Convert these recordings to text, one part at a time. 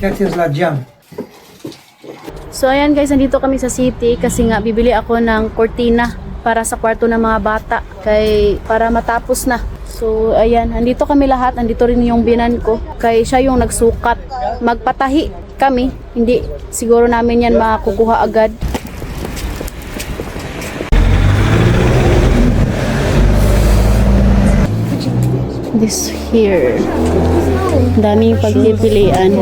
Jak się zladziam. So ayan guys, nandito kami sa city kasi nga bibili ako ng cortina para sa kwarto ng mga bata kay para matapos na. So ayan, nandito kami lahat, nandito rin yung binan ko kay siya yung nagsukat. Magpatahi kami, hindi siguro namin yan makukuha agad. This here. Daming pagpipilian.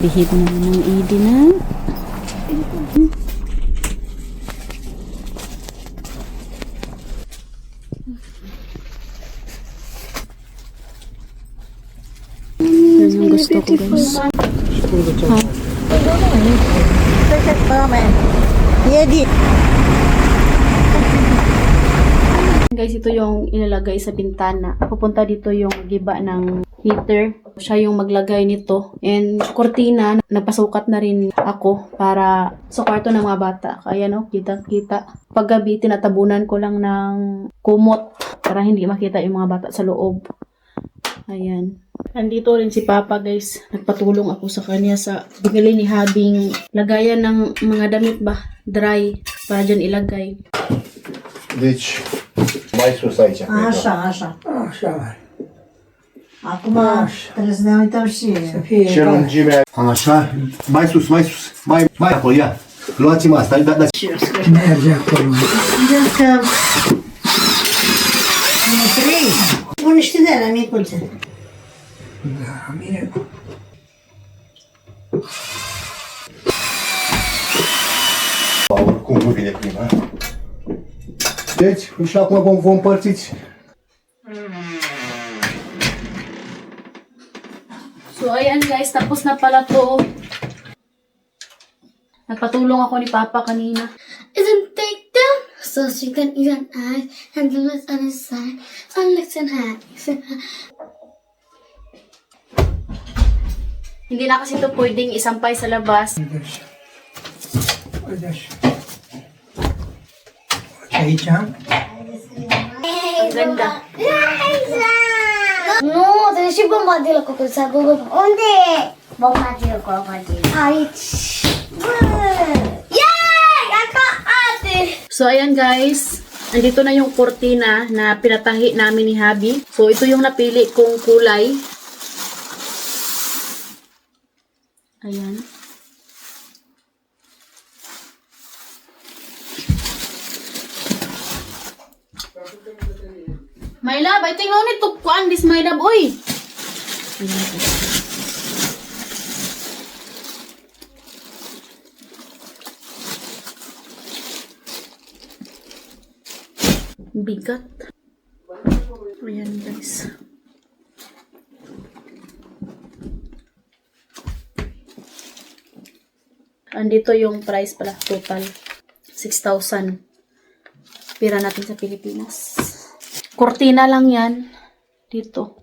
Bihib naman ng ID na. Yan gusto ko guys. Guys, ito yung ilalagay sa bintana. Pupunta dito yung giba ng heater. Siya yung maglagay nito. And kortina, nagpasukat na rin ako para sa kwarto ng mga bata. Kaya no, kita-kita. Paggabi, tinatabunan ko lang ng kumot para hindi makita yung mga bata sa loob. Ayan. Nandito rin si Papa guys. Nagpatulong ako sa kanya sa bigili ni Habing lagayan ng mga damit ba? Dry. Para dyan ilagay. Deci, mai. Așa, așa. Așa. Acum trebuie să ne uităm și... Să fie Ce lungime Așa, mai sus, mai sus, mai, mai acolo, ia. Luați-mă asta, da, da. Merge acolo. Vedeți că... Ne trei. Pun niște de alea micuțe. Da, mine. Oricum nu vine prima. Deci, și acum vom, vom împărțiți. So, ayan guys, tapos na pala to. Nagpatulong ako ni Papa kanina. Isn't take them so she can eat an eye and the lips on his side, on lips and hands. Hindi na kasi to pwedeng isampay sa labas. Uite așa. Uite așa. Aici. Ang ganda. Nu, trebuie și bombardilă cu cuța. Unde? Bombardilă cu bombardilă. Aici. Yay! Ako ate! So, ayan guys. Andito na yung kortina na pinatahi namin ni Habi. So, ito yung napili kong kulay. Ayan. My love, I think only to kuan this my love, oy. Bigat. Ayan guys. Andito yung price pala, total. 6,000. Pira natin sa Pilipinas. Cortina lang yan. Dito.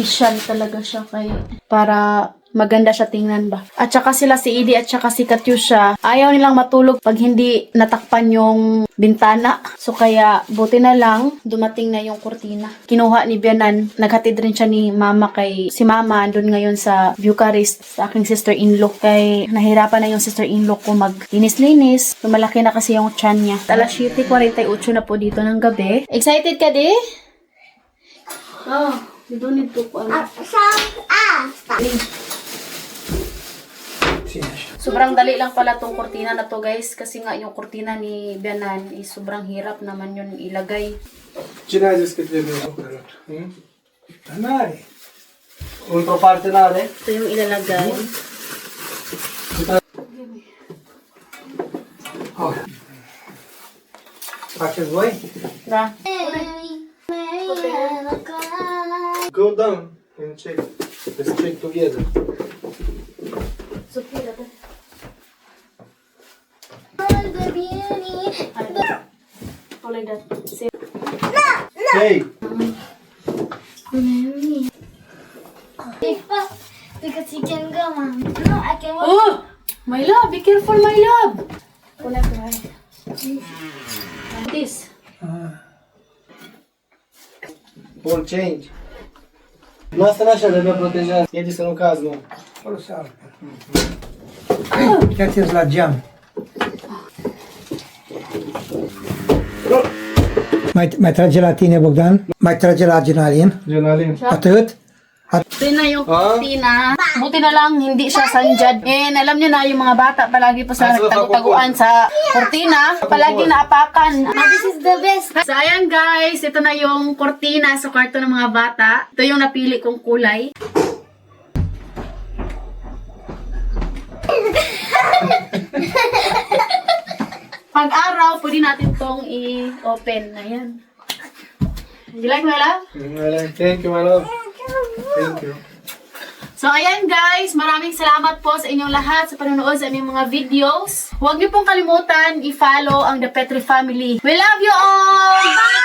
Special talaga siya kay para maganda siya tingnan ba. At saka sila si Edie at saka si Katyusha, ayaw nilang matulog pag hindi natakpan yung bintana. So kaya buti na lang dumating na yung kurtina. Kinuha ni Bianan, naghatid rin siya ni mama kay si mama doon ngayon sa Bucharest sa aking sister-in-law. Kay nahirapan na yung sister-in-law ko mag-linis-linis. Lumalaki na kasi yung tiyan niya. Alas 7.48 na po dito ng gabi. Excited ka, di? Oh, you don't need to ano. Ține așa. Sobrang dali lang pala tong kurtina na to guys kasi nga yung kurtina ni Bianan is sobrang hirap naman yun ilagay. A zis că trebuie lucrat? Hmm? Dar n-are. Într-o parte n-are. Ito yung ilalagay. Oh. Faceți voi? Da. Go down and check. Let's check together. Oh, like that. Same. Hey! Because you can go, mom. No, I can walk. Oh! My love, be careful my love! Connect right. This. Ah. Full change. Noastră așa de vă protejează. Iedi să nu cazi, nu. Uitați-ți la geam. Mai, mai trage la tine, Bogdan? Mai trage la adrenalin? Adrenalin. Atât? Ito na yung Ah? cortina. Buti na lang hindi siya sanjad. And alam niyo na yung mga bata palagi po sa Ah, so nagtago-taguan sa cortina. Palagi naapakan. This is the best. So ayan guys, ito na yung cortina sa kwarto ng mga bata. Ito yung napili kong kulay. Pag araw, pwede natin tong i-open. Ayan. You like my love? Thank you, my love. Thank you. So, ayan guys, maraming salamat po sa inyong lahat sa panonood sa aming mga videos. Huwag niyo pong kalimutan i-follow ang The Petri Family. We love you all! Bye!